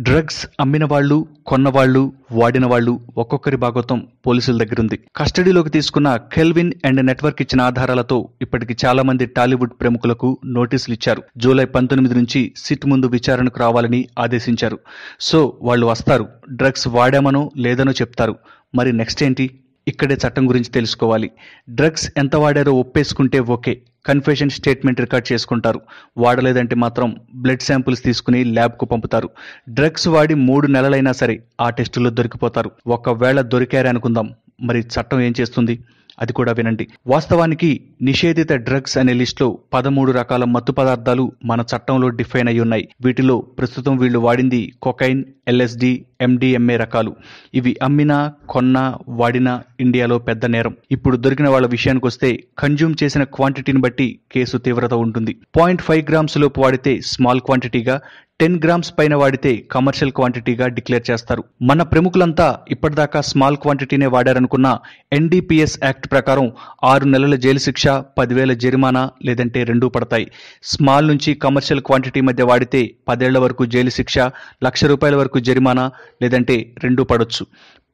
Drugs అమ్మిన వాళ్ళు కొన్నవాళ్ళు వాడిన వాళ్ళు ఒక్కొక్కరి భాగోతం పోలీసుల దగ్గరుంది. కస్టడీలోకి తీసుకున్న కెల్విన్ అండ్ నెట్వర్క్ ఇచ్చిన ఆధారాలతో ఇప్పటికి చాలా మంది టాలీవుడ్ ప్రముఖులకు నోటీసులు ఇచ్చారు. జూలై పంతొమ్మిది నుంచి సిట్ ముందు విచారణకు రావాలని ఆదేశించారు. సో వాళ్ళు వస్తారు. డ్రగ్స్ వాడామనో లేదనో చెప్తారు. మరి నెక్స్ట్ ఏంటి? ఇక్కడే చట్టం గురించి తెలుసుకోవాలి. డ్రగ్స్ ఎంత వాడారో ఒప్పేసుకుంటే ఓకే. కన్ఫెషన్ స్టేట్మెంట్ రికార్డ్ చేసుకుంటారు. వాడలేదంటే మాత్రం బ్లడ్ శాంపుల్స్ తీసుకుని ల్యాబ్కు పంపుతారు. డ్రగ్స్ వాడి మూడు నెలలైనా సరే ఆ టెస్టులో దొరికిపోతారు. ఒకవేళ దొరికారే అనుకుందాం. మరి చట్టం ఏం చేస్తుంది? అది కూడా వినండి. వాస్తవానికి నిషేధిత డ్రగ్స్ అనే లిస్టులో పదమూడు రకాల మత్తు పదార్థాలు మన చట్టంలో డిఫైన్ అయి ఉన్నాయి. వీటిలో ప్రస్తుతం వీళ్ళు వాడింది కొకైన్ ఎల్ఎస్డి ఎండిఎంఏ రకాలు. ఇవి అమ్మినా కొన్నా వాడినా ఇండియాలో పెద్ద నేరం. ఇప్పుడు దొరికిన వాళ్ళ విషయానికి వస్తే కన్జ్యూమ్ చేసిన క్వాంటిటీని బట్టి కేసు తీవ్రత ఉంటుంది. పాయింట్ ఫైవ్ గ్రామ్స్ లోపు వాడితే స్మాల్ క్వాంటిటీగా టెన్ గ్రామ్స్ పైన వాడితే కమర్షియల్ క్వాంటిటీగా డిక్లేర్ చేస్తారు. మన ప్రముఖులంతా ఇప్పటిదాకా స్మాల్ క్వాంటిటీనే వాడారనుకున్న ఎన్డీపీఎస్ యాక్ట్ ప్రకారం ఆరు నెలల జైలు శిక్ష పదివేల జరిమానా లేదంటే రెండూ పడతాయి. స్మాల్ నుంచి కమర్షియల్ క్వాంటిటీ మధ్య వాడితే పదేళ్ళ వరకు జైలు శిక్ష లక్ష రూపాయల వరకు జరిమానా లేదంటే రెండూ పడొచ్చు.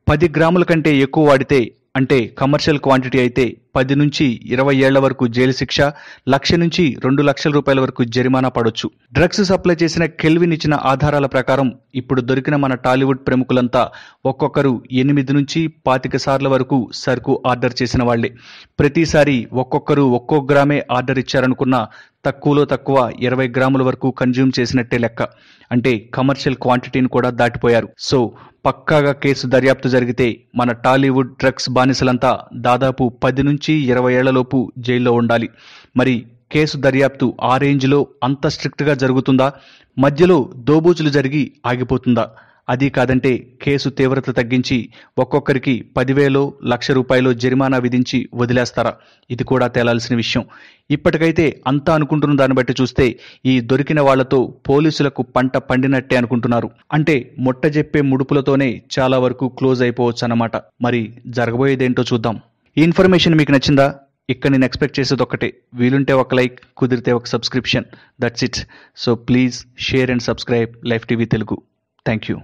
పది గ్రాముల కంటే ఎక్కువ వాడితే అంటే కమర్షియల్ క్వాంటిటీ అయితే పది నుంచి ఇరవై ఏళ్ళ వరకు జైలు శిక్ష లక్ష నుంచి రెండు లక్షల రూపాయల వరకు జరిమానా పడొచ్చు. డ్రగ్స్ సప్లై చేసిన కెల్విన్ ఇచ్చిన ఆధారాల ప్రకారం ఇప్పుడు దొరికిన మన టాలీవుడ్ ప్రముఖులంతా ఒక్కొక్కరు ఎనిమిది నుంచి పాతిక సార్ల వరకు సరుకు ఆర్డర్ చేసిన వాళ్ళే ప్రతిసారి ఒక్కొక్కరు ఒక్కో గ్రామే ఆర్డర్ ఇచ్చారనుకున్న తక్కువలో తక్కువ ఇరవై గ్రాముల వరకు కన్జ్యూమ్ చేసినట్టే లెక్క. అంటే కమర్షియల్ క్వాంటిటీని కూడా దాటిపోయారు. సో పక్కాగా కేసు దర్యాప్తు జరిగితే మన టాలీవుడ్ డ్రగ్స్ బానిసలంతా దాదాపు పది నుంచి ఇరవై ఏళ్ళలోపు జైల్లో ఉండాలి. మరి కేసు దర్యాప్తు ఆ రేంజ్లో అంత స్ట్రిక్ట్గా జరుగుతుందా? మధ్యలో దోబూచులు జరిగి ఆగిపోతుందా? అది కాదంటే కేసు తీవ్రత తగ్గించి ఒక్కొక్కరికి పదివేలో లక్ష రూపాయలు జరిమానా విధించి వదిలేస్తారా? ఇది కూడా తేలాల్సిన విషయం. ఇప్పటికైతే అంతా అనుకుంటున్న దాన్ని బట్టి చూస్తే ఈ దొరికిన వాళ్ళతో పోలీసులకు పంట పండినట్టే అనుకుంటున్నారు. అంటే ముట్టజెప్పే ముడుపులతోనే చాలా వరకు క్లోజ్ అయిపోవచ్చు అన్నమాట మరి జరగబోయేదేంటో చూద్దాం. ఈ ఇన్ఫర్మేషన్ మీకు నచ్చిందా? ఇక్కడ నేను ఎక్స్పెక్ట్ చేసేది ఒకటే వీలుంటే ఒక లైక్ కుదిరితే ఒక subscription. That's it so please share and subscribe life TV Telugu thank you